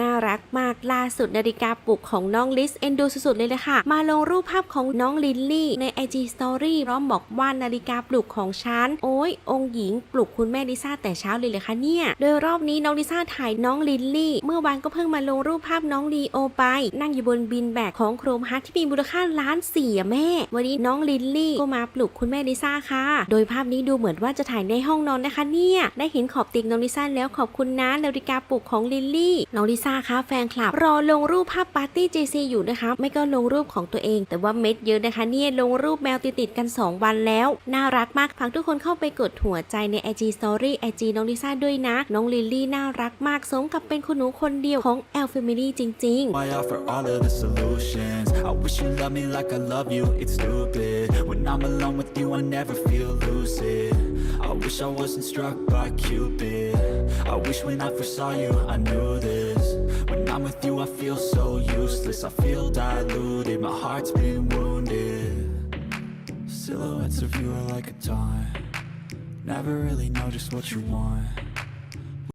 น่ารักมากล่าสุดนาฬิกาปลุกของน้องลิสเอ็นดูสุดๆเลยเลยค่ะ มาลงรูปภาพของน้องลิลลี่ใน IG Story พร้อมบอกว่านาฬิกาปลุกของฉัน โอ้ย องหญิงปลุกคุณแม่ลิซ่าแต่เช้าเลยเลยค่ะเนี่ย โดยรอบนี้น้องลิซ่าถ่ายน้องลิลลี่ เมื่อวานก็เพิ่งมาลงรูปภาพน้องลีโอไป นั่งอยู่บนบินแบกของโครมฮัทที่มีมูลค่าล้านสี่แม่ วันนี้น้องลิลลี่ก็มาปลุกคุณแม่ลิซ่าค่ะ โดยภาพนี้ดูเหมือนว่าจะถ่ายในห้องนอนนะคะเนี่ย ได้เห็นขอบเตียงน้องลิซ่าแล้วขอบคุณนะนาฬิกาปลุกของลิลลี่ น้องลิซ่าคะแฟนคลับ รอลงรูปภาพปาร์ตี้ JC อยู่นะคะ ไม่ก็ลงรูปของตัวเอง แต่ว่าเม็ดเยอะนะคะเนี่ยลงรูปแมวติดๆกัน 2 วันแล้ว น่ารักมากฝากทุกคนเข้าไปกดหัวใจใน IG Story IG น้องลิซ่าด้วยนะ น้องลิลลี่น่ารักมากสมกับเป็นคุณหนูคนเดียวของ L Family จริง ๆ I offer all of the solutions I wish you loved me like I love you, it's stupid When I'm alone with you, I never feel lucid I wish I wasn't struck by Cupid I wish when I first saw you, I knew this When I'm with you, I feel so useless. I feel diluted, my heart's been wounded. Silhouettes of you are like a taunt. Never really know just what you want